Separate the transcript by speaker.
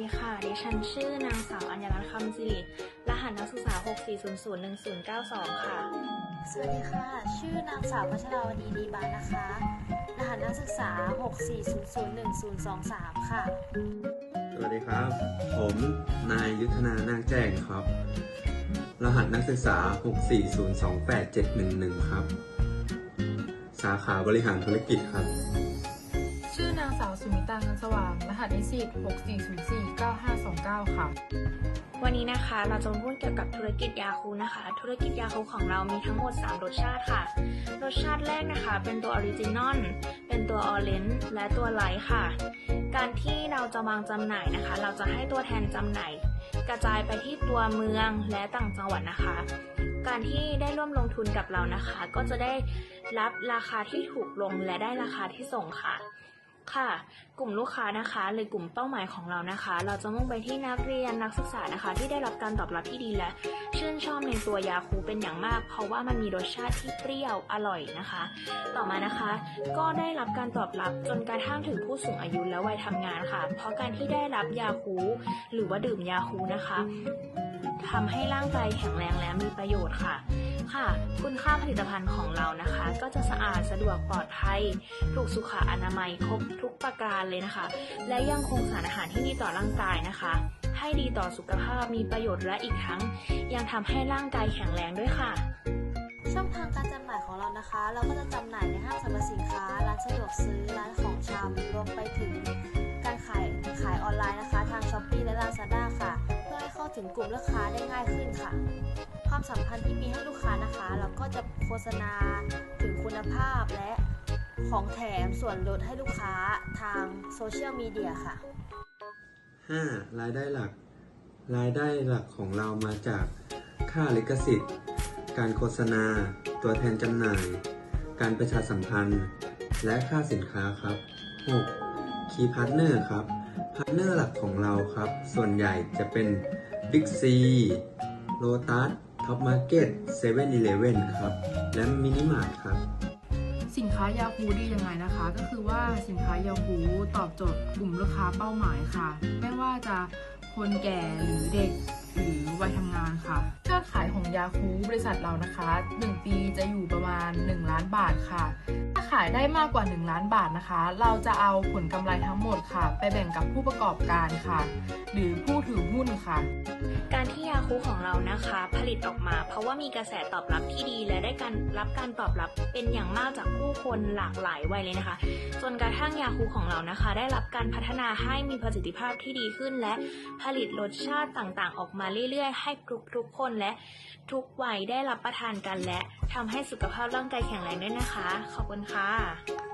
Speaker 1: ดีค่ะ ดิฉันชื่อนางสาวอัญญรัตน์คำสิริ รหัสนักศึกษา 64001092 ค่ะ
Speaker 2: สวัสดีค่ะ ชื่อนางสาวพัชราวดีดีบานนะคะ รหัสนักศึกษา 640010023 ค่ะ
Speaker 3: สวัสดีครับ ผมนายยุทธนานาคแจ้งครับ รหัสนักศึกษา 6402871ครับ สาขาบริหารธุรกิจครับ
Speaker 4: ชื่ สุมิตาเงินสว่าง รหัสนิสิต64049529 ค่ะ
Speaker 1: วันนี้นะคะเราจะมาพูดเกี่ยวกับธุรกิจยาคูนะคะ ธุรกิจยาคูของเรามีทั้งหมด 3 รสชาติค่ะ รสชาติแรกนะคะ เป็นตัวออริจินอลเป็นตัวออเรนจ์และตัวไลท์ค่ะ การที่เราจะวางจำหน่ายนะคะ เราจะให้ตัวแทนจำหน่ายกระจายไปที่ตัวเมืองและต่างจังหวัดนะคะการที่ได้ร่วมลงทุนกับเรานะคะ ก็จะได้รับราคาที่ถูกลงและได้ราคาที่ส่งค่ะ ค่ะ กลุ่มลูกค้านะคะหรือกลุ่มเป้าหมายของเรานะคะ เราจะมุ่งไปที่นักเรียนนักศึกษานะคะ ที่ได้รับการตอบรับที่ดีและชื่นชอบในตัวยาคูเป็นอย่างมาก เพราะว่ามันมีรสชาติที่เปรี้ยวอร่อยนะคะ ต่อมานะคะ ก็ได้รับการตอบรับจนกระทั่งถึงผู้สูงอายุและวัยทำงานค่ะ เพราะการที่ได้รับยาคูหรือว่าดื่มยาคูนะคะทำให้ร่างกายแข็งแรงและมีประโยชน์ค่ะ ค่ะ คุณค่าผลิตภัณฑ์ของเรานะคะ ก็จะสะอาดสะดวกปลอดภัย ถูกสุขอนามัยครบทุกประการเลยนะคะ และยังคงสารอาหารที่ดีต่อร่างกายนะคะ ให้ดีต่อสุขภาพมีประโยชน์และอีกทั้ง ยังทำให้ร่างกายแข็งแรงด้วยค่ะ
Speaker 2: ช่องทางการจำหน่ายของเรานะคะ เราก็จะจำหน่ายในห้างสรรพสินค้าร้านสะดวกซื้อร้านของชำรวมไปถึงการขายขายออนไลน์นะคะ ทาง s h อ p e e และ Lazada ค่ะ เพื่อให้เข้าถึงกลุ่มลูกค้าได้ง่ายขึ้นค่ะ ความสำคัญที่มีให้ลูกค้านะคะเราก็จะโฆษณาถึงคุณภาพและของแถมส่วนลดให้ลูกค้าทางโซเชียลมีเดียค่ะ
Speaker 3: 5. รายได้หลัก รายได้หลักของเรามาจากค่าลิขสิทธิ์ การโฆษณา ตัวแทนจำหน่าย การประชาสัมพันธ์ และค่าสินค้าครับ 6. คีย์พาร์ทเนอร์ครับ พาร์ทเนอร์หลักของเราครับ ส่วนใหญ่จะเป็น Big C Lotus Top Market 7-Eleven ครับ และมินิมาร์ทครับ
Speaker 4: สินค้ายาคูดียังไงนะคะ ก็คือว่าสินค้ายาคูตอบโจทย์กลุ่มลูกค้าเป้าหมายค่ะ ไม่ว่าจะคนแก่หรือเด็กหรือวัยทำงานค่ะยอดขายของยาคูบริษัทเรานะคะ 1 ปีจะอยู่ประมาณ 1 ล้านบาทค่ะ ขายได้มากกว่า 1 ล้านบาทนะคะ เราจะเอาผลกำไรทั้งหมดค่ะ ไปแบ่งกับผู้ประกอบการค่ะ หรือผู้ถือหุ้นค่ะ
Speaker 1: การที่ยาคูของเรานะคะ ผลิตออกมา เพราะว่ามีกระแสตอบรับที่ดี และได้การรับการตอบรับเป็นอย่างมากจากผู้คนหลากหลายวัยเลยนะคะ จนกระทั่งยาคูของเรานะคะ ได้รับการพัฒนาให้มีประสิทธิภาพที่ดีขึ้น และผลิตรสชาติต่างๆ ออกมาเรื่อยๆ ให้ทุกๆคนและทุกวัยได้รับประทานกันและทำให้สุขภาพร่างกายแข็งแรงด้วยนะคะ ขอบคุณค่ะ啊。